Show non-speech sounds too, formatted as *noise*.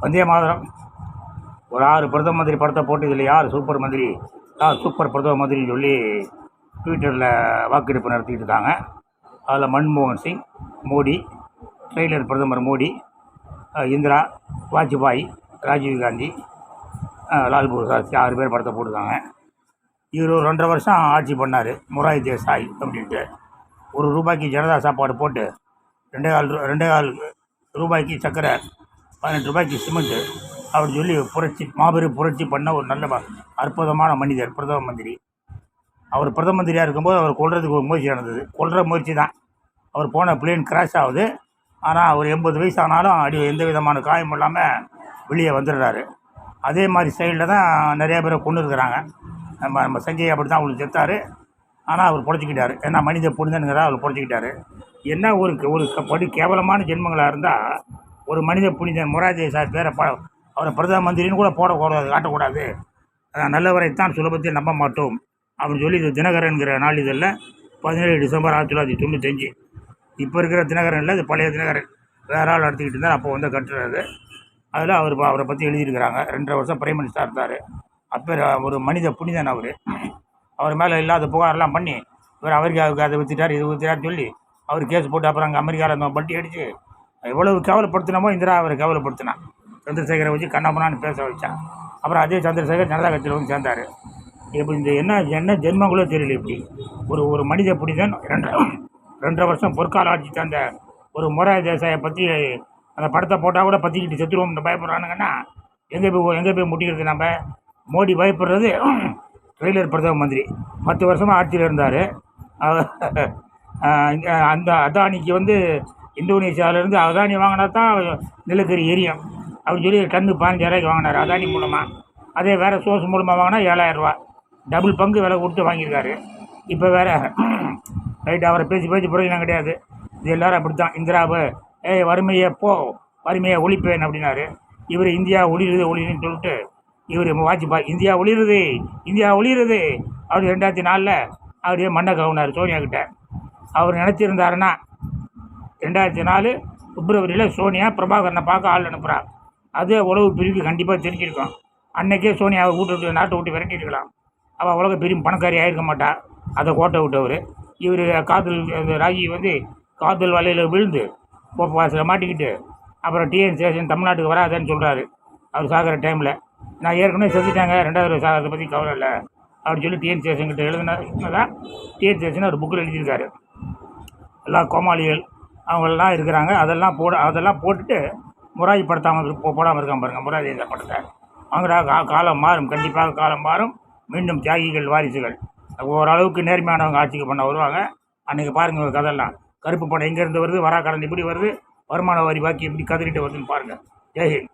வந்தே மாதரம். ஒரு ஆறு பிரதம மந்திரி படத்தை போட்டு இதில் யார் சூப்பர் மந்திரி? யார் சூப்பர் பிரதம மந்திரின்னு சொல்லி ட்விட்டரில் வாக்கெடுப்பு நடத்திட்டு இருக்காங்க. அதில் மன்மோகன் சிங் மோடி ட்ரெய்லர் பிரதமர் மோடி இந்திரா வாஜ்பாய் ராஜீவ் காந்தி லால் லால்பூர் சாஸ்திரி ஆறு பேர் படத்தை போட்டுருக்காங்க. இவர் ஒரு ரெண்டரை வருஷம் ஆட்சி பண்ணார். முராய் தேசாய் அப்படின்ட்டு. ஒரு ரூபாய்க்கு ஜனதா சாப்பாடு போட்டு ரெண்டே கால் ரூ- ரெண்டே கால் ரூபாய்க்கு சக்கரை பதினெட்டு ரூபாய்க்கு சிமெண்ட்டு அப்படின்னு சொல்லி புரட்சி மாபெரும் புரட்சி பண்ண ஒரு நல்ல அற்புதமான மனிதர் பிரதம மந்திரி. அவர் பிரதம மந்திரியாக இருக்கும்போது அவர் கொல்றதுக்கு ஒரு முயற்சி நடந்தது. கொள்கிற முயற்சி தான். அவர் போன பிளேன் கிராஷ் ஆகுது. ஆனால் அவர் எண்பது வயசு ஆனாலும் அடி எந்த விதமான காயம் இல்லாமல் வெளியே வந்துடுறாரு. அதே மாதிரி ஸ்டைலில் தான் நிறைய பேரை கொண்டு இருக்கிறாங்க. நம்ம நம்ம சஞ்சய் அப்படி தான் அவங்களுக்கு செத்தார். ஆனால் அவர் பொழைச்சிக்கிட்டாரு. ஏன்னா மனித புனிதனுங்கிறா அவர் பொழைச்சிக்கிட்டாரு. என்ன ஒரு ஒரு க- கேவலமான ஜென்மங்களாக இருந்தால் ஒரு மனித புனிதன் மொராஜி சார் பேரை ப அவரை பிரதம மந்திரின்னு கூட போடக்கூடாது காட்டக்கூடாது. அஹ் நல்லவரைத்தான் சுலபத்தில் நம்ப மாட்டோம். அப்படின்னு சொல்லி இது தினகரன்கிற நாளிதழில் பதினேழு டிசம்பர் ஆயிரத்தி தொள்ளாயிரத்தி தொண்ணூத்தஞ்சு. இப்போ இருக்கிற தினகரன் இல்லை இது பழைய தினகரன். வேற ஆள் நடத்திக்கிட்டு இருந்தார் அப்போ வந்து கட்டுறது அதில் அவர் அவரை பற்றி எழுதியிருக்கிறாங்க. ரெண்டரை வருஷம் பிரைம் மினிஸ்டராக இருந்தார். அப்போ ஒரு மனித புனிதன் அவர். அவர் மேலே இல்லாத புகாரெல்லாம் பண்ணி இவர் அமெரிக்காவுக்கு அதை ஊற்றிட்டார் இது ஊற்றிட்டார்னு சொல்லி அவர் கேஸ் போட்டு அப்புறம் அங்கே அமெரிக்காவில் அந்த பட்டி அடித்து எவ்வளவு கேவலப்படுத்தினமோ இந்திரா அவரை கேவலப்படுத்தினான் சந்திரசேகரை வச்சு கண்ணப்பனான்னு பேச வச்சான். அப்புறம் அதே சந்திரசேகர் ஜனதா கட்சியில் வந்து சேர்ந்தார். இப்போ இந்த என்ன என்ன ஜென்மங்களோ தெரியல இப்படி. ஒரு ஒரு மனித புனிதன் ரெண்டரை ரெண்டரை வருஷம் பொற்கால ஆட்சி தந்த ஒரு முறை தேசாயை பற்றி அந்த படத்தை போட்டால் கூட பற்றிக்கிட்டு செத்துருவோம்னு பயப்படுறானுங்கன்னா எங்கே போய் எங்கே போய் முட்டிக்கிறது நம்ம? மோடி பயப்படுறது *clears throat* ட்ரெய்லர் பிரதம மந்திரி. பத்து வருஷமாக ஆட்சியில் இருந்தார். அந்த அதானிக்கு வந்து இந்தோனேஷியாவிலேருந்து அதானி வாங்கினா தான் நிலக்கரி எரியும் அப்படின்னு சொல்லி டன்னு பதினஞ்சாயிரூவாய்க்கு வாங்கினார் அதானி மூலமாக அதே வேறு சோர்ஸ் மூலமாக வாங்கினா ஏழாயிரரூவா டபுள் பங்கு விலை கொடுத்து வாங்கியிருக்காரு. இப்போ வேறு *clears throat* ரைட் அவரை பேசி பேசி பிரயோஜனம் கிடையாது. இது எல்லோரும் அப்படி தான் இந்திராவை ஏய் வறுமையை போ வறுமையை ஒழிப்பேன் அப்படின்னாரு. இவர் இந்தியா ஒளிருது ஒளிருன்னு சொல்லிட்டு இவர் வாஜ்பாய் இந்தியா ஒளிருது இந்தியா ஒளிருது அப்படி ரெண்டாயிரத்தி நாலில் அப்படியே மண்ணை கவுனார் சோனியா கிட்ட. அவர் நினச்சிருந்தாருன்னா ரெண்டாயிரத்தி நாலு பிப்ரவரியில் சோனியா பிரபாகரனை பார்க்க ஆள் அனுப்புகிறார் அது உளவு பிரிவுக்கு கண்டிப்பாக தெரிஞ்சிருக்கும் அன்னைக்கே சோனியாவை வீட்டு விட்டு நாட்டை விட்டு விரட்டிருக்கலாம் அவள் உலக பெரிய பணக்காரி இருக்க மாட்டா. அதை கோட்டை விட்டவர். இவர் காதல் ராகி வந்து காதல் வலையில் விழுந்து கோப்ப வாசலில் மாட்டிக்கிட்டு அப்புறம் டிஎன் சேஷன் தமிழ்நாட்டுக்கு வராதுன்னு சொல்கிறாரு அவர் சாகிற டைமில் நான் ஏற்கனவே செஞ்சுட்டாங்க ரெண்டாவது சாகிறத பற்றி கவலை இல்லை அப்படின்னு சொல்லி டிஎன் சேஷன் கிட்ட எழுதுனதான் டிஎன் சேஷன் ஒரு புக்கில் எழுதியிருக்காரு. எல்லா கோமாளிகள் அவங்களெல்லாம் இருக்கிறாங்க. அதெல்லாம் போட அதெல்லாம் போட்டுட்டு முராஜி படுத்தாமல் போ- போடாமல் இருக்கான் பாருங்கள் முராஜி இந்த படத்தை. அவங்கடா கா காலம் மாறும். கண்டிப்பாக காலம் மாறும். மீண்டும் தியாகிகள் வாரிசுகள். ஓரளவுக்கு நேர்மையானவங்க ஆட்சிக்கு பண்ண வருவாங்க. அன்றைக்கி பாருங்கள் ஒரு கதையெல்லாம். கருப்பு படம் எங்கேருந்து வருது? வரா கடன் இப்படி வருது? வருமான வரி பாக்கி எப்படி கதறிட்டு வருதுன்னு பாருங்கள் ஜெய்ஹிந்த்